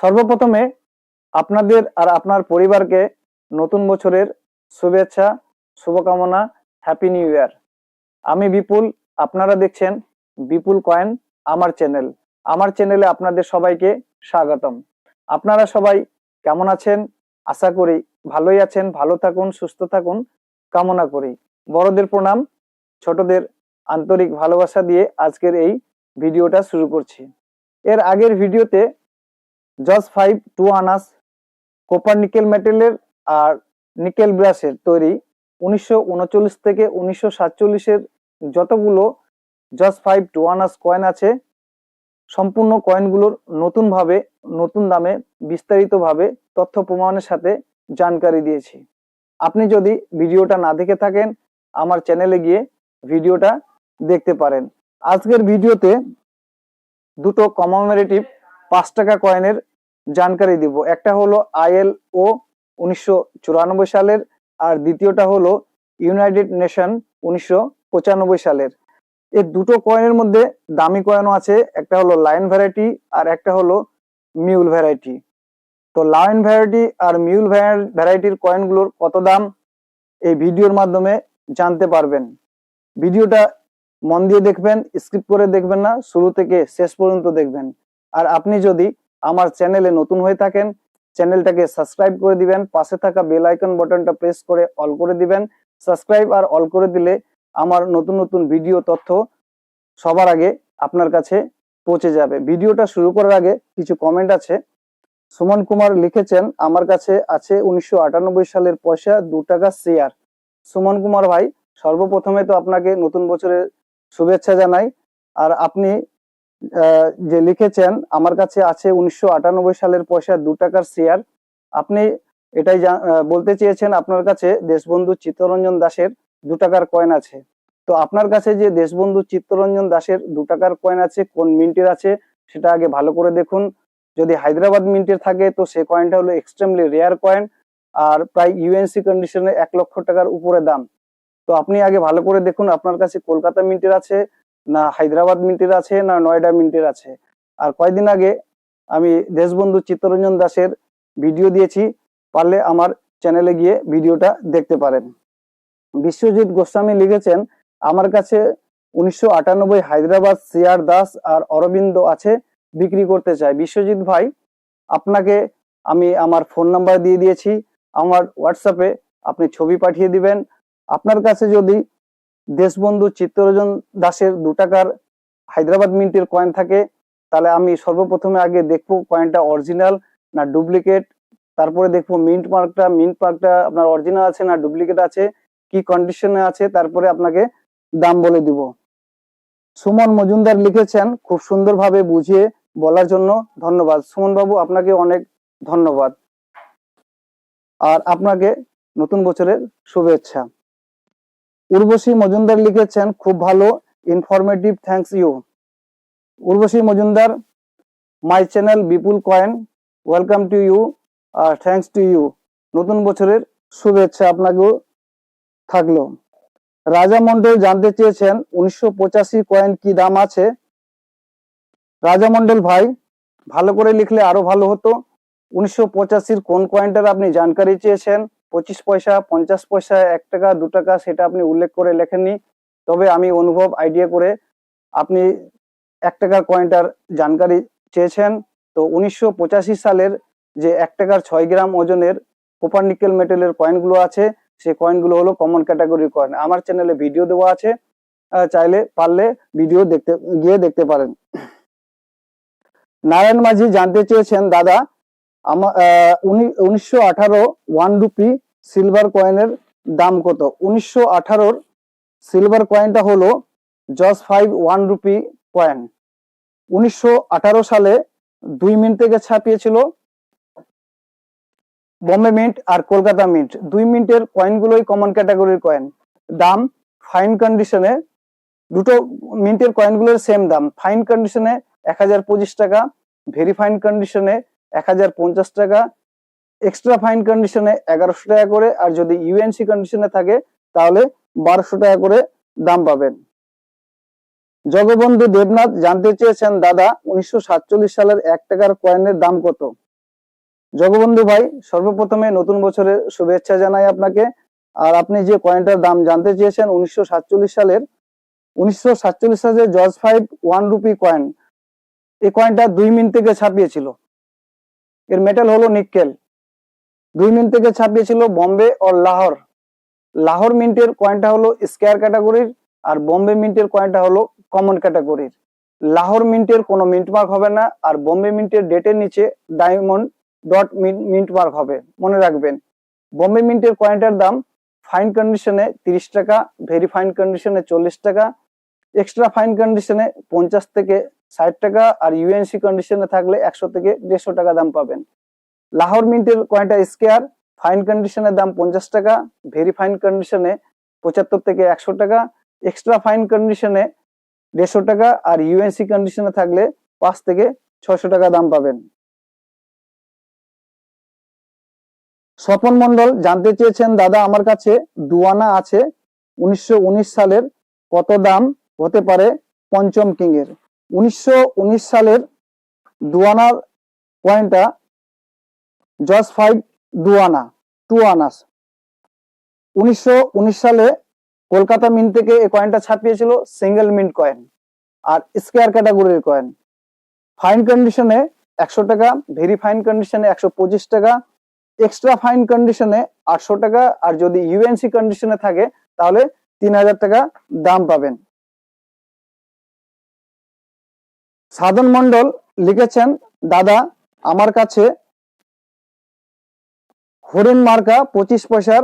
সর্বপ্রথমে আপনাদের আর আপনার পরিবারকে নতুন বছরের শুভেচ্ছা, শুভকামনা হ্যাপি নিউ ইয়ার আমি বিপুল, আপনারা দেখছেন বিপুল কয়েন, আমার চ্যানেল। আমার চ্যানেলে আপনাদের সবাইকে স্বাগতম। আপনারা সবাই কেমন আছেন? আশা করি ভালোই আছেন, ভালো থাকুন, সুস্থ থাকুন, কামনা করি। বড়দের প্রণাম, ছোটদের আন্তরিক ভালোবাসা দিয়ে আজকের এই ভিডিওটা শুরু করছি। এর আগের ভিডিওতে Jos five, two annas copper nickel মেটেলের আর নিকেল ব্রাশের তৈরি উনিশশো উনচল্লিশ থেকে উনিশশো সাতচল্লিশের যতগুলো জস ফাইভ, টু আনাস কয়েন আছে, সম্পূর্ণ কয়েনগুলোর নতুনভাবে, নতুন দামে, বিস্তারিতভাবে তথ্য প্রমাণের সাথে জানকারি দিয়েছি। আপনি যদি ভিডিওটা না দেখে থাকেন, আমার চ্যানেলে গিয়ে ভিডিওটা দেখতে পারেন। আজকের ভিডিওতে দুটো কমামেরেটিভ পাঁচ টাকা কয়েনের জানকারি দিব। একটা হলো আইএল ও উনিশশো সালের আর দ্বিতীয়টা হলো ইউনাইটেড নেশন উনিশশো পঁচানব্বই সালের। এই দুটো কয়েনের মধ্যে দামি কয়েনও আছে, একটা হলো লাইন ভ্যারাইটি আর একটা হলো মিউল ভ্যারাইটি। তো লাইন ভ্যারাইটি আর মিউল ভ্যারাইটির কয়েনগুলোর কত দাম? এই ভিডিওর মাধ্যমে জানতে পারবেন। ভিডিওটা মন দিয়ে দেখবেন, স্কিপ করে দেখবেন না, শুরু থেকে শেষ পর্যন্ত দেখবেন। আর আপনি যদি আমার চ্যানেলে নতুন হয়ে থাকেন চ্যানেলটাকে সাবস্ক্রাইব করে দিবেন, পাশে থাকা বেল আইকন বাটনটা প্রেস করে অল করে দিবেন। সাবস্ক্রাইব আর অল করে দিলে আমার নতুন নতুন ভিডিও তথ্য সবার আগে আপনার কাছে পৌঁছে যাবে। ভিডিওটা শুরু করার আগে কিছু কমেন্ট আছে। সুমন কুমার লিখেছেন, আমার কাছে আছে উনিশশো আটানব্বই সালের পয়সা, দু টাকা শেয়ার সুমন কুমার ভাই, সর্বপ্রথমে তো আপনাকে নতুন বছরের শুভেচ্ছা জানাই। আর আপনি যে লিখেছেন, আমার কাছে আছে উনিশশো আটানব্বই সালের পয়সা দু টাকার শেয়ার আপনি এটাই বলতে চেয়েছেন আপনার কাছে দেশবন্ধু চিত্তরঞ্জন দাসের দু টাকার কয়েন আছে। তো আপনার কাছে যে দেশবন্ধু চিত্তরঞ্জন দাসের দু টাকার কয়েন আছে, কোন মিন্টের আছে, সেটা আগে ভালো করে দেখুন। যদি হায়দ্রাবাদ মিন্টের থাকে, তো সেই কয়েনটা হলো এক্সট্রিমলি রেয়ার কয়েন আর প্রায় ইউএনসি কন্ডিশনে এক লক্ষ টাকার উপরে দাম। তো আপনি আগে ভালো করে দেখুন, আপনার কাছে কলকাতা মিন্টের আছে না হায়দ্রাবাদ মিন্টের আছে, না নয়ডা মিন্টের আছে। আর কয়দিন আগে আমি দেশবন্ধু চিত্তরঞ্জন দাসের ভিডিও দিয়েছি, পারলে আমার চ্যানেলে গিয়ে ভিডিওটা দেখতে পারেন। বিশ্বজিৎ গোস্বামী লিখেছেন, আমার কাছে উনিশশো আটানব্বই হায়দ্রাবাদ সিআর দাস আর অরবিন্দ আছে, বিক্রি করতে চাই। বিশ্বজিৎ ভাই, আপনাকে আমি আমার ফোন নাম্বার দিয়ে দিয়েছি। আমার হোয়াটসঅ্যাপে আপনি ছবি পাঠিয়ে দিবেন। আপনার কাছে যদি দেশবন্ধু চিত্তরঞ্জন দাসের দু টাকার হায়দ্রাবাদ মিন্টের কয়েন থাকে, তাহলে আমি সর্বপ্রথমে আগে দেখব কয়েনটা অরিজিনাল না ডুপ্লিকেট তারপরে দেখব মিন্ট মার্কটা মিন্ট মার্কটা আপনার অরিজিনাল আছে না ডুপ্লিকেট আছে, কি কন্ডিশনে আছে, তারপরে আপনাকে দাম বলে দিব। সুমন মজুমদার লিখেছেন, খুব সুন্দরভাবে বুঝিয়ে বলার জন্য ধন্যবাদ। সুমন বাবু আপনাকে অনেক ধন্যবাদ। আর আপনাকে নতুন বছরের শুভেচ্ছা। উর্বশী মজুমদার লিখেছেন, খুব ভালো informative thanks you Urvashi Majumdar my channel Bipul coin welcome to you R thanks to you নতুন বছরের শুভেচ্ছা আপনাকেও থাকল। রাজা মন্ডল জানতে চেয়েছেন, উনিশশো পঁচাশি কয়েন কি দাম আছে? রাজা মন্ডল ভাই, ভালো করে লিখলে আরও ভালো হতো। উনিশশো পঁচাশির কোন কয়েনটার আপনি জানকারি চেয়েছেন? পঁচিশ পয়সা, পঞ্চাশ পয়সা, এক টাকা, দু টাকা সেটা আপনি উল্লেখ করে লেখেননি। তবে আমি অনুভব আইডিয়া করে আপনি এক টাকার কয়েনটার জানকারি চেয়েছেন। তো উনিশশো পঁচাশি সালের যে এক টাকার ছয় গ্রাম ওজনের কোপার নিকেল মেটেলের কয়েনগুলো আছে সেই কয়েনগুলো হলো কমন ক্যাটাগরির কয়েন আমার চ্যানেলে ভিডিও দেওয়া আছে চাইলে, পারলে ভিডিও দেখতে, গিয়ে দেখতে পারেন। নারায়ণ মাঝি জানতে চেয়েছেন, দাদা উনিশশো আঠারো ওয়ান রুপি সিলভার কয়েনের দাম কত? উনিশশো আঠারোর সিলভার কয়েনটা হলো জস ফাইভ ওয়ান রুপি কয়েন উনিশশো আঠারো সালে দুই মিনিট থেকে ছাপিয়েছিল। বম্বে মিন্ট আর কলকাতা মিন্ট দুই মিনিটের কয়েনগুলোই কমন ক্যাটাগরির কয়েন দাম ফাইন কন্ডিশনে দুটো মিন্টের কয়েনগুলোর সেম দাম। ফাইন কন্ডিশনে এক হাজার পঁচিশ টাকা ভেরি ফাইন কন্ডিশনে এক হাজার পঞ্চাশ টাকা। এক্সট্রা ফাইন কন্ডিশনে এগারোশো টাকা করে, আর যদি ইউএনসি কন্ডিশনে থাকে, তাহলে বারোশো টাকা করে দাম পাবেন। জগবন্ধু দেবনাথ জানতে চেয়েছেন, দাদা, উনিশশো সাতচল্লিশ সালের এক টাকার কয়েনের দাম কত? জগবন্ধু ভাই, সর্বপ্রথমে নতুন বছরের শুভেচ্ছা জানাই আপনাকে। আর আপনি যে কয়েনটার দাম জানতে চেয়েছেন, উনিশশো সাতচল্লিশ সালের, উনিশশো সালের George five one rupee coin এই কয়েনটা দুই মিনিট থেকে ছাপিয়েছিল। এর মেটাল হলো নিকেল দুই মিনিট থেকে ছাপিয়েছিল বম্বে ও লাহোর লাহোর মিন্টের কয়েনটা হলো স্কোয়ার ক্যাটাগরির আর বম্বে মিন্টের কয়েনটা হলো কমন ক্যাটাগরির লাহোর মিন্টের কোনো মিন্ট মার্ক হবে না আর বম্বে মিন্টের ডেটের নিচে ডায়মন্ড ডট মিন্ট মার্ক হবে। মনে রাখবেন বম্বে মিন্টের কয়েনটার দাম ফাইন কন্ডিশনে তিরিশ টাকা ভেরি ফাইন কন্ডিশনে চল্লিশ টাকা এক্সট্রা ফাইন কন্ডিশনে পঞ্চাশ থেকে ষাট টাকা আর ইউএনসি কন্ডিশনে থাকলে একশো থেকে দেড়শো টাকা দাম পাবেন। লাহোর মিন্টের কয়েনটা স্কেয়ার ফাইন কন্ডিশনের দাম পঞ্চাশ টাকা ভেরি ফাইন কন্ডিশনে পঁচাত্তর থেকে একশো টাকা এক্সট্রা ফাইন কন্ডিশনে দেড়শো টাকা আর ইউএনসি কন্ডিশনে থাকলে পাঁচ থেকে ছয়শো টাকা দাম পাবেন। স্বপন মন্ডল জানতে চেয়েছেন, দাদা, আমার কাছে দুয়ানা আছে। উনিশশো উনিশ সালের কত দাম হতে পারে পঞ্চম কিং এর উনিশশো উনিশ সালের দুয়ানার কয়েনটা জজ ফাইভ দুয়ানা টু আনাস উনিশশো উনিশ সালে কলকাতা মিন্ট থেকে এই কয়েনটা ছাপিয়েছিল সিঙ্গেল মিন্ট কয়েন আর স্কোয়ার ক্যাটাগরির কয়েন ফাইন কন্ডিশনে একশো টাকা ভেরি ফাইন কন্ডিশনে একশো পঁচিশ টাকা এক্সট্রা ফাইন কন্ডিশনে আটশো টাকা, আর যদি ইউএনসি কন্ডিশনে থাকে তাহলে তিন হাজার টাকা দাম পাবেন। সাধন মন্ডল লিখেছেন, দাদা, আমার কাছে হরিণ মার্কা পঁচিশ পয়সার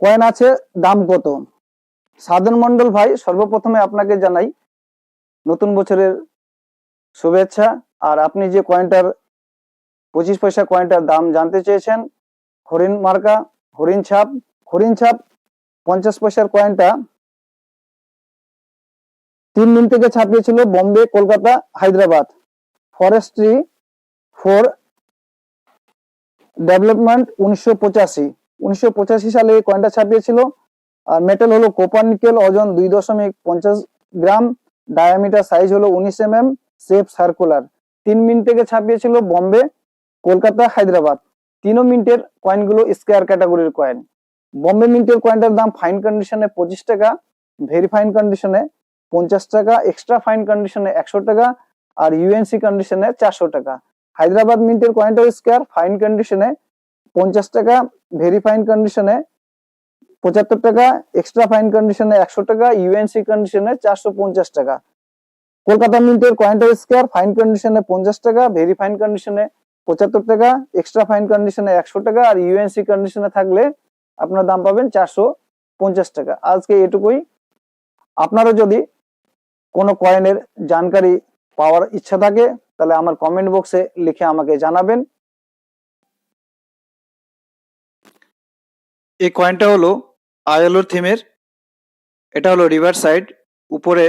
কয়েন আছে, দাম কত? সাধন মন্ডল ভাই, সর্বপ্রথমে আপনাকে জানাই নতুন বছরের শুভেচ্ছা। আর আপনি যে কয়েনটার পঁচিশ পয়সা কয়েনটার দাম জানতে চেয়েছেন, হরিণ মার্কা, হরিণ ছাপ হরিণ ছাপ পঞ্চাশ পয়সার কয়েনটা তিন দিন থেকে ছাপিয়েছিল Bombay, Kolkata, Hyderabad. Forestry for development উনিশশো পঁচাশি। উনিশশো সালে এই কয়েনটা ছাপিয়েছিল। আর মেটাল হলো কোপার নিকেল ওজন দুই দশমিক পঞ্চাশ গ্রাম। ডায়ামিটার সাইজ হলো উনিশ এম এম সেফ সার্কুলার তিন মিনিট থেকে ছাপিয়েছিল বম্বে, কলকাতা, হায়দ্রাবাদ। তিনও মিনিটের কয়েনগুলো স্কোয়ার ক্যাটাগরির কয়েন বম্বে মিন্টের কয়েনটার দাম ফাইন কন্ডিশনে পঁচিশ টাকা। ভেরি ফাইন কন্ডিশনে পঞ্চাশ টাকা এক্সট্রা ফাইন কন্ডিশনে একশো টাকা আর ইউএনসি কন্ডিশনে চারশো টাকা হায়দ্রাবাদ মিন্টের কয়েনটাও স্কোয়ার ফাইন কন্ডিশনে পঞ্চাশ টাকা ভেরি ফাইন কন্ডিশনে পঁচাত্তর টাকা এক্সট্রা ফাইন কন্ডিশনে একশো টাকা ইউএনসি কন্ডিশনে চারশো পঞ্চাশ টাকা কলকাতা মিন্টের কয়েনটাও স্কোয়ার ফাইন কন্ডিশনে পঞ্চাশ টাকা ভেরি ফাইন কন্ডিশনে পঁচাত্তর টাকা এক্সট্রা ফাইন কন্ডিশনে একশো টাকা আর ইউএনসি কন্ডিশনে থাকলে আপনার দাম পাবেন চারশো পঞ্চাশ টাকা আজকে এটুকুই আপনারা যদি কোনো কয়েনের জানকারি পাওয়ার ইচ্ছা থাকে, তাহলে আমার কমেন্ট বক্সে লিখে আমাকে জানাবেন। এই কয়েনটা হলো আয়ালোর থিমের এটা হলো রিভার সাইড উপরে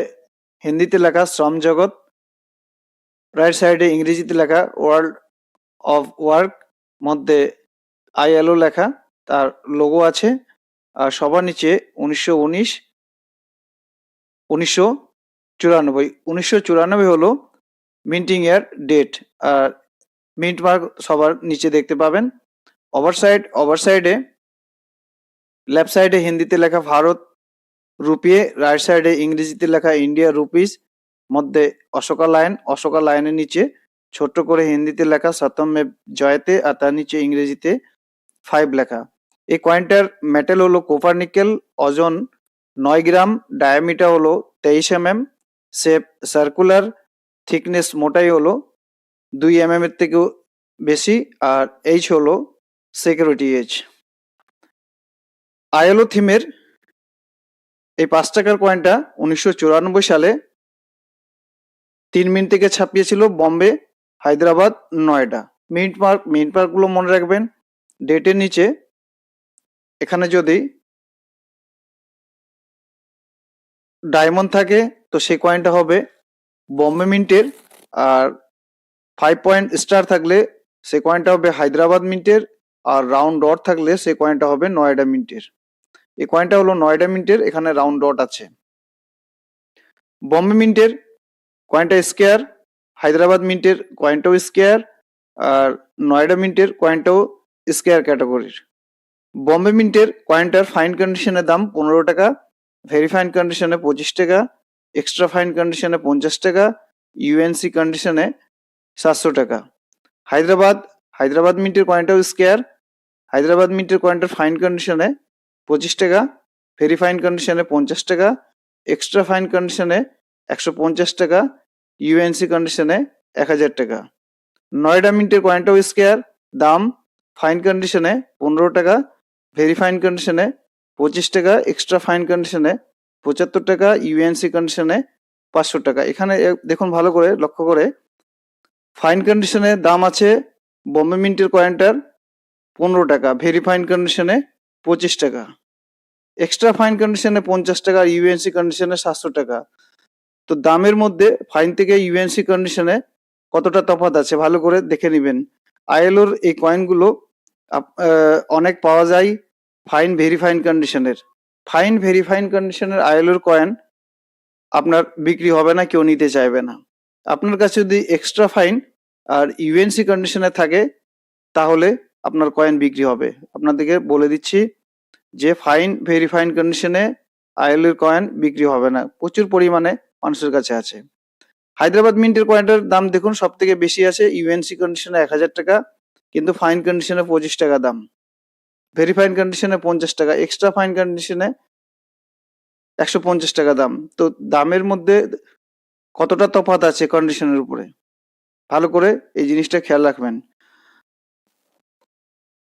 হিন্দিতে লেখা শ্রম জগৎ রাইট সাইডে ইংরেজিতে লেখা ওয়ার্ল্ড অফ ওয়ার্ক মধ্যে আইএলও লেখা, তার লোগো আছে। আর সবার নিচে উনিশশো উনিশ, উনিশশো চুরানব্বই, উনিশশো চুরানব্বই হলো মিন্টিং এর ডেট আর মিন্ট মার্ক সবার নিচে দেখতে পাবেন। ওভার সাইড ওভার সাইডে লেফট সাইডে হিন্দিতে লেখা ভারত রুপিয়ে রাইট সাইডে ইংরেজিতে লেখা ইন্ডিয়া রুপিস মধ্যে অশোকা লাইন অশোকা লাইনের নিচে ছোট্ট করে হিন্দিতে লেখা সতম মে জয়তে, আর তার নিচে ইংরেজিতে ফাইভ লেখা। এই কয়েনটার মেটাল হলো কোপার নিকেল ওজন নয় গ্রাম ডায়ামিটার হলো তেইশ M M shape circular thickness মোটাই হলো দুই এম এম এর থেকেও বেশি আর এইচ হলো সিকিউরিটি এইচ আইএলও থিমের এই পাঁচ টাকার কয়েনটা উনিশশো চুরানব্বই সালে তিন মিনিট থেকে ছাপিয়েছিল Bombay, Hyderabad, Noida. Mint mark, mint মার্কগুলো মনে রাখবেন। ডেটের নিচে এখানে যদি ডায়মন্ড থাকে তো সেই কয়েনটা হবে বম্বে মিন্টের আর ফাইভ পয়েন্ট স্টার থাকলে সে কয়েনটা হবে হায়দ্রাবাদ মিন্টের আর রাউন্ড ডট থাকলে সে কয়েনটা হবে নয়ডা মিন্টের। এই কয়েনটা হলো নয়ডা মিন্টের, এখানে রাউন্ড ডট আছে। বম্বে মিন্টের কয়েনটা স্কেয়ার হায়দ্রাবাদ মিন্টের কয়েনটাও স্কেয়ার আর নয়ডা মিন্টের কয়েনটাও স্কেয়ার ক্যাটাগরির বম্বে মিন্টের কয়েনটার ফাইন কন্ডিশনের দাম পনেরো টাকা ভেরি ফাইন কন্ডিশনে পঁচিশ টাকা এক্সট্রা ফাইন কন্ডিশনে পঞ্চাশ টাকা ইউএনসি কন্ডিশনে সাতশো টাকা। হায়দ্রাবাদ হায়দ্রাবাদ মিন্টের কয়েনটাও স্কেয়ার হায়দ্রাবাদ মিন্টের কয়েনটার ফাইন কন্ডিশনে পঁচিশ টাকা ভেরি ফাইন কন্ডিশনে পঞ্চাশ টাকা এক্সট্রা ফাইন কন্ডিশনে একশো পঞ্চাশ টাকা ইউএনসি কন্ডিশনে এক হাজার টাকা। নয়ডা মিন্টের কয়েনটাও স্কেয়ার দাম ফাইন কন্ডিশনে পনেরো টাকা ভেরি ফাইন কন্ডিশনে পঁচিশ টাকা এক্সট্রা ফাইন কন্ডিশনে পঁচাত্তর টাকা ইউএনসি কন্ডিশনে পাঁচশো টাকা। এখানে দেখুন ভালো করে, লক্ষ্য করে। ফাইন কন্ডিশনে দাম আছে বম্বে মিন্টের কয়েনটার পনেরো টাকা। ভেরি ফাইন কন্ডিশনে পঁচিশ টাকা। এক্সট্রা ফাইন কন্ডিশনে পঞ্চাশ টাকা আর ইউএনসি কন্ডিশনে সাতশো টাকা। তো দামের মধ্যে ফাইন থেকে ইউএনসি কন্ডিশনে কতটা তফাৎ আছে ভালো করে দেখে নেবেন। আইএলওর এই কয়েনগুলো অনেক পাওয়া যায় ফাইন ভেরিফাইন কন্ডিশনের ফাইন ভেরিফাইন কন্ডিশনের আইএলওর কয়েন আপনার বিক্রি হবে না, কেউ নিতে চাইবে না। আপনার কাছে যদি এক্সট্রা ফাইন আর ইউএনসি কন্ডিশনে থাকে, তাহলে আপনার কয়েন বিক্রি হবে। আপনাদেরকে বলে দিচ্ছি যে ফাইন ভেরিফাইন কন্ডিশনে আইএলওর কয়েন বিক্রি হবে না। প্রচুর পরিমাণে মানুষের কাছে আছে। হায়দ্রাবাদ মিন্টের কয়েনটার দাম দেখুন সব থেকে বেশি আছে। ইউএনসি কন্ডিশনে এক হাজার টাকা, কিন্তু ফাইন কন্ডিশনে পঁচিশ টাকা দাম। ভেরিফাইন কন্ডিশনে পঞ্চাশ টাকা এক্সট্রা ফাইন কন্ডিশনে একশো পঞ্চাশ টাকা দাম। তো দামের মধ্যে কতটা তফাত আছে কন্ডিশনের উপরে? ভালো করে এই জিনিসটা খেয়াল রাখবেন।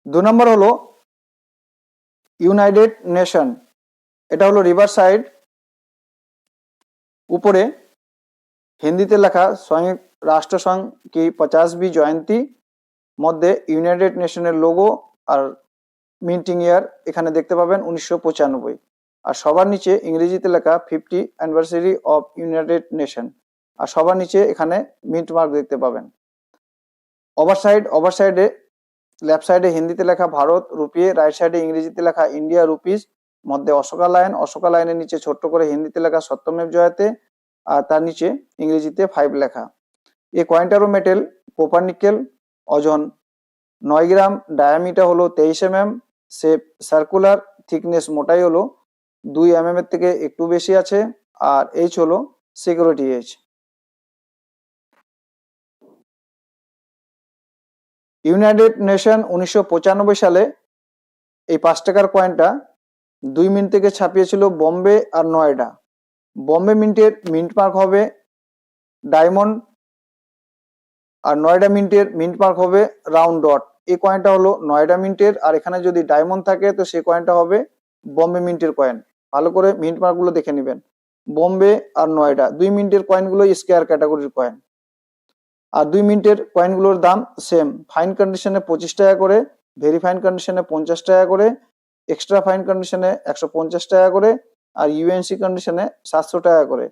দু নম্বর হলো ইউনাইটেড নেশন এটা হলো রিভার সাইড উপরে হিন্দিতে লেখা স্বয়ং রাষ্ট্রসংঘ কি পঁচাশ বি জয়ন্তী, মধ্যে ইউনাইটেড নেশনের লোগো আর মিন্টিং ইয়ার এখানে দেখতে পাবেন উনিশশো পঁচানব্বই। আর সবার নিচে ইংরেজিতে লেখা fifty anniversary of United Nation. আর সবার নিচে এখানে মিন্ট মার্ক দেখতে পাবেন। ওভার সাইড ওভার সাইডে লেফট সাইডে হিন্দিতে লেখা ভারত রুপিয়ে রাইট সাইডে ইংরেজিতে লেখা ইন্ডিয়া রুপিস, মধ্যে অশোকা লাইন, অশোকা লাইনের নিচে ছোট্ট করে হিন্দিতে লেখা সত্যমেব জয়াতে, আর তার নিচে ইংরেজিতে ফাইভ লেখা। এই কয়েন্টারো মেটেল, কোপার নিকেল, ওজন নয় গ্রাম, ডায়ামিটার হলো তেইশ M M shape circular thickness মোটাই হলো দুই এম এর থেকে একটু বেশি আছে আর এইচ হলো সিকিউরিটি এইচ ইউনাইটেড নেশন উনিশশো পঁচানব্বই সালে এই পাঁচ টাকার কয়েনটা দুই মিনিট থেকে ছাপিয়েছিল বম্বে আর নয়ডা। বম্বে মিন্টের মিন্ট মার্ক হবে ডায়মন্ড আর নয়ডা মিন্টের মিন্ট মার্ক হবে রাউন্ড ডট এই কয়েনটা হলো নয়ডা মিন্টের, আর এখানে যদি ডায়মন্ড থাকে, তো সেই কয়েনটা হবে বম্বে মিন্টের কয়েন ভালো করে মিন্ট মার্কগুলো দেখে নেবেন। বোম্বে আর নয়ডা, দুই মিনিটের কয়েনগুলো স্কোয়ার ক্যাটাগরির কয়েন আর দুই মিনিটের কয়েনগুলোর দাম সেম ফাইন কন্ডিশনে পঁচিশ টাকা করে ভেরি ফাইন কন্ডিশনে পঞ্চাশ টাকা করে এক্সট্রা ফাইন কন্ডিশনে একশো পঞ্চাশ টাকা করে, আর ইউএনসি কন্ডিশনে সাতশো টাকা করে।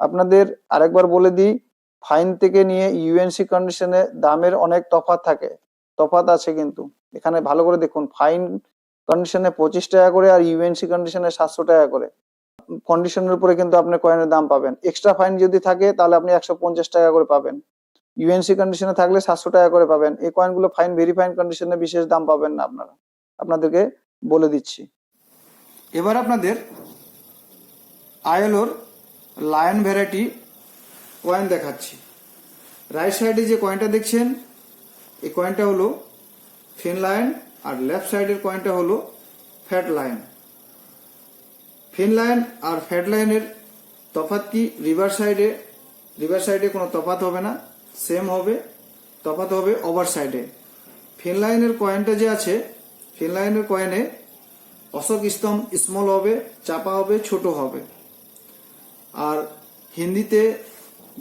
আপনাদের আরেকবার বলে দিই ফাইন থেকে নিয়ে ইউএনসি কন্ডিশনে দামের অনেক তফাৎ থাকে। তফাৎ আছে কিন্তু। এখানে ভালো করে দেখুন ফাইন কন্ডিশনে পঁচিশ টাকা করে আর ইউএনসি কন্ডিশনে সাতশো টাকা করে। কন্ডিশনের উপরে কিন্তু আপনি কয়েনের দাম পাবেন। এক্সট্রা ফাইন যদি থাকে, তাহলে আপনি একশো পঞ্চাশ টাকা করে পাবেন। ইউএনসি কন্ডিশনে থাকলে সাতশো টাকা করে পাবেন। এই কয়েনগুলো ফাইন ভেরি ফাইন কন্ডিশনে বিশেষ দাম পাবেন না আপনারা। আপনাদেরকে বলে দিচ্ছি। এবার আপনাদের আইএলওর লায়ন ভ্যারাইটি কয়েন দেখাচ্ছি। রাইট সাইডে যে কয়েনটা দেখছেন এই কয়েনটা হলো ফিন লায়ন আর লেফট সাইডের কয়েনটা হলো ফ্যাট লায়ন ফিন লায়ন আর ফ্যাট লাইনের তফাৎ কি? রিভার সাইডে রিভার সাইডে কোনো তফাত হবে না। সেম হবে তফাত হবে ওভার সাইডে ফিন লাইনের কয়েনটা যে আছে ফিন লাইনের কয়েনে অশোক স্তম্ভ স্মল হবে, চাপা হবে, ছোট হবে। আর হিন্দিতে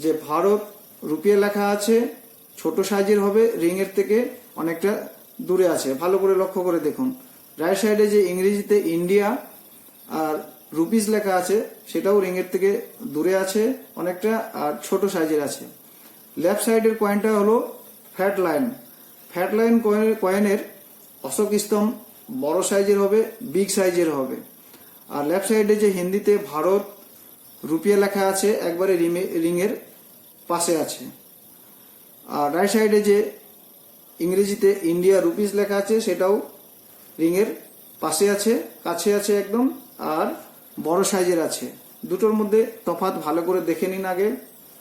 যে ভারত রুপিয়ে লেখা আছে ছোট সাইজের হবে, রিংয়ের থেকে অনেকটা দূরে আছে। ভালো করে লক্ষ্য করে দেখুন। রাইট সাইডে যে ইংরেজিতে ইন্ডিয়া আর রুপিস লেখা আছে, সেটাও রিংয়ের থেকে দূরে আছে, অনেকটা আর ছোট সাইজের আছে। লেফট সাইডের কয়েনটা হলো ফ্যাট লাইন ফ্যাট লাইন কয়েনের অশোক স্তম্ভ বড় সাইজের হবে বিগ সাইজের হবে। আর লেফট সাইডে যে হিন্দিতে ভারত রুপিয়া লেখা আছে, একবারে রিংয়ের পাশে আছে। আর রাইট সাইডে যে ইংরেজিতে ইন্ডিয়া রুপিস লেখা আছে, সেটাও রিংয়ের পাশে আছে, কাছে আছে একদম, আর বড় সাইজের আছে। দুটোর মধ্যে তফাৎ ভালো করে দেখে নিন আগে।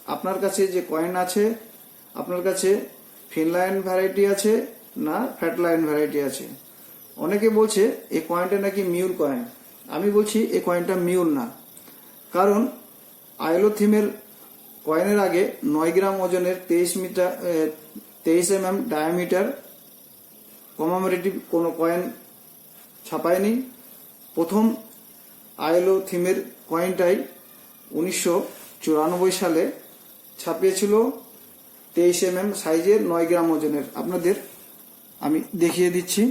আপনার কাছে যে কয়েন আছে, আপনার কাছে ফিনলাইন ভ্যারাইটি আছে না ফ্যাট লাইন ভ্যারাইটি আছে। অনেকে বলছে এই কয়েনটা নাকি মিউল কয়েন আমি বলছি এই কয়েনটা মিউল না। কারণ আইলো থিমের কয়েনের আগে নয় গ্রাম ওজনের তেইশ মিটার তেইশ এম এম ডায়ামিটার কমামোরেটিভ কোনো কয়েন ছাপায়নি। প্রথম আইলো থিমের কয়েনটাই উনিশশো চুরানব্বই সালে ছাপিয়েছিল তেইশ এম এম সাইজের নয় গ্রাম ওজনের। আপনাদের আমি দেখিয়ে দিচ্ছি।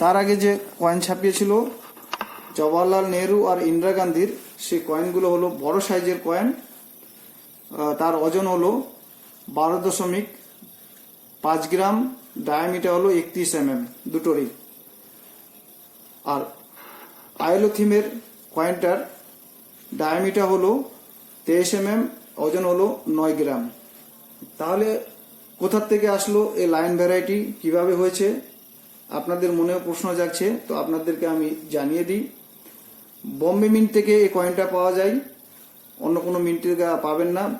তার আগে যে কয়েন ছাপিয়েছিল জওয়াহরলাল নেহরু আর ইন্দিরা গান্ধীর, সেই কয়েনগুলো হলো বড় সাইজের কয়েন। তার ওজন হলো বারো দশমিক পাঁচ গ্রাম ডায়ামিটার হলো একত্রিশ এম এম দুটোরই। আর আইলোথিমের কয়েনটার ডায়ামিটার হলো তেইশ এম এম ওজন হলো নয় গ্রাম। তাহলে কোথার থেকে আসলো এই লাইন ভ্যারাইটি কীভাবে হয়েছে? আপনাদের মনেও প্রশ্ন জাগছে, তো আপনাদেরকে আমি জানিয়ে দিই। বম্বে মিন্ট থেকে এই কয়েনটা পাওয়া যায়। অন্য কোনো মিন্ট থেকে পাবেন না।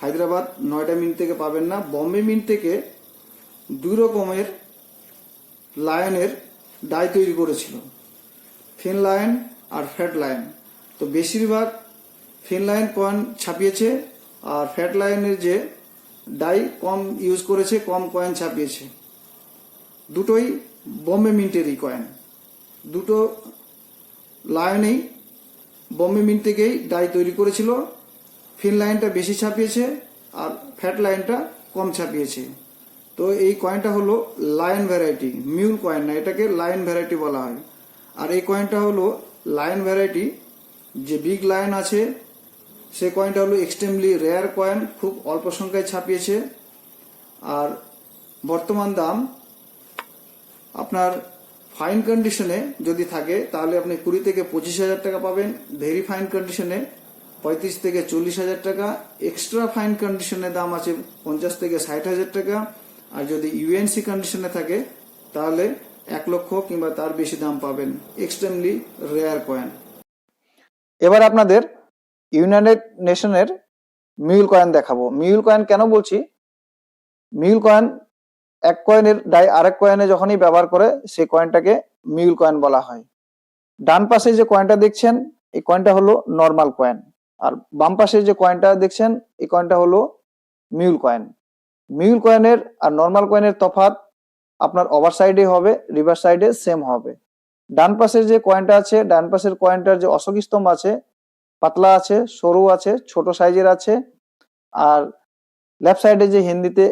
হায়দ্রাবাদ নয়টা মিন্ট থেকে পাবেন না। বম্বে মিন্ট থেকে দুই রকমের লায়নের ডাই তৈরি করেছিল। ফিন লায়ন আর ফ্যাট লায়ন। তো বেশিরভাগ ফিন লায়ন কয়েন ছাপিয়েছে আর ফ্যাট লায়নের যে ডাই কম ইউজ করেছে, কম কয়েন ছাপিয়েছে। দুটোই বম্বে মিন্টেরই কয়েন। দুটো লায়নেই বম্বে মিন্ট থেকেই ডাই তৈরি করেছিল। ফিন লাইনটা বেশি ছাপিয়েছে আর ফ্যাট লাইনটা কম ছাপিয়েছে। তো এই কয়েনটা হলো লায়ন ভ্যারাইটি মিউল কয়েন না, এটাকে লায়ন ভ্যারাইটি বলা হয়। আর এই কয়েনটা হলো লায়ন ভ্যারাইটি যে বিগ লায়ন আছে, সে কয়েনটা হলো এক্সট্রিমলি রেয়ার কয়েন খুব অল্প সংখ্যায় ছাপিয়েছে। আর বর্তমান দাম আপনার ফাইন কন্ডিশনে যদি থাকে, তাহলে আপনি কুড়ি থেকে পঁচিশ হাজার টাকা পাবেন। ভেরি ফাইন কন্ডিশনে পঁয়ত্রিশ থেকে চল্লিশ হাজার টাকা। এক্সট্রা ফাইন কন্ডিশনে দাম আছে পঞ্চাশ থেকে ষাট হাজার টাকা। আর যদি ইউএনসি কন্ডিশনে থাকে, তাহলে এক লক্ষ কিংবা তার বেশি দাম পাবেন। Extremely rare coin. এবার আপনাদের ইউনাইটেড নেশনের মিউল কয়েন দেখাবো। মিউল কয়েন কেন বলছি? মিউল কয়েন এক কয়েনের ডাই আরেক কয়েনে যখনই ব্যবহার করে, সেই কয়েনটাকে মিউল কয়েন বলা হয়। ডান পাশে যে কয়েনটা দেখছেন, এই কয়েনটা হলো নর্মাল কয়েন আর বাম পাশে যে কয়েনটা দেখছেন, এই কয়েনটা হলো মিউল কয়েন মিউল কয়েনের আর নর্মাল কয়েনের তফাৎ আপনার ওভার সাইডে হবে রিভার সাইডে সেম হবে। ডান পাশের যে কয়েনটা আছে, ডান পাশের কয়েনটার যে অশোক স্তম্ভ আছে, পাতলা আছে, সরু আছে, ছোট সাইজের আছে, আর লেফট সাইডে যে হিন্দিতে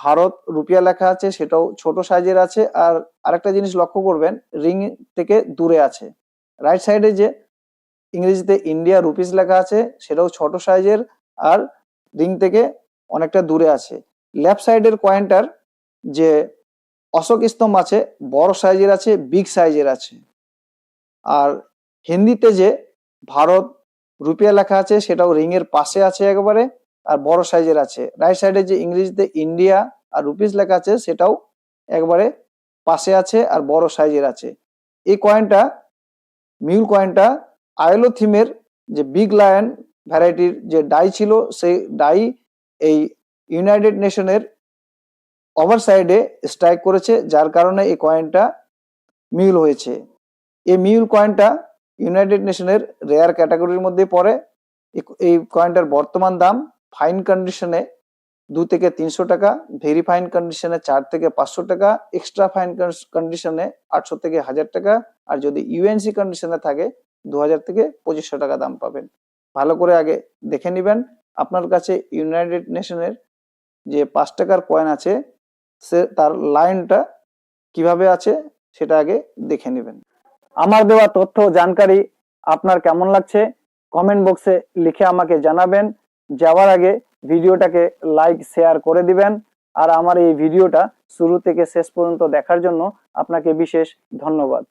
ভারত রুপিয়া লেখা আছে, সেটাও ছোট সাইজের আছে। আর আরেকটা জিনিস লক্ষ্য করবেন রিং থেকে দূরে আছে। রাইট সাইডে যে ইংরেজিতে ইন্ডিয়া রুপিস লেখা আছে, সেটাও ছোট সাইজের। আর রিং থেকে অনেকটা দূরে আছে। লেফট সাইডের কয়েনটার যে অশোক স্তম্ভ আছে, বড় সাইজের আছে বিগ সাইজের আছে। আর হিন্দিতে যে ভারত রুপিয়া লেখা আছে, সেটাও রিং এর পাশে আছে একেবারে। আর বড় সাইজের আছে। রাইট সাইডে যে ইংরেজিতে ইন্ডিয়া আর রুপিস লেখা আছে, সেটাও একবারে পাশে আছে আর বড় সাইজের আছে। এই কয়েনটা মিউল কয়েনটা আইলো থিমের যে বিগ লায়ন ভ্যারাইটির যে ডাই ছিল, সেই ডাই এই ইউনাইটেড নেশনের ওভার সাইডে স্ট্রাইক করেছে, যার কারণে এই কয়েনটা মিউল হয়েছে। এই মিউল কয়েনটা ইউনাইটেড নেশনের রেয়ার ক্যাটাগরির মধ্যে পড়ে। এই কয়েনটার বর্তমান দাম ফাইন কন্ডিশনে দু থেকে তিনশো টাকা, ভেরি ফাইন কন্ডিশনে চার থেকে পাঁচশো টাকা, এক্সট্রা ফাইন কন্ডিশনে আটশো থেকে হাজার টাকা আর যদি ইউএনসি কন্ডিশনে থাকে দু হাজার থেকে পঁচিশশো টাকা দাম পাবেন। ভালো করে আগে দেখে নেবেন। আপনার কাছে ইউনাইটেড নেশনের যে পাঁচ টাকার কয়েন আছে, সে তার লাইনটা কীভাবে আছে সেটা আগে দেখে নেবেন। আমার দেওয়া তথ্য জানকারি আপনার কেমন লাগছে? কমেন্ট বক্সে লিখে আমাকে জানাবেন। যাওয়ার আগে ভিডিওটাকে লাইক শেয়ার করে দিবেন। আর আমার এই ভিডিওটা শুরু থেকে শেষ পর্যন্ত দেখার জন্য আপনাকে বিশেষ ধন্যবাদ।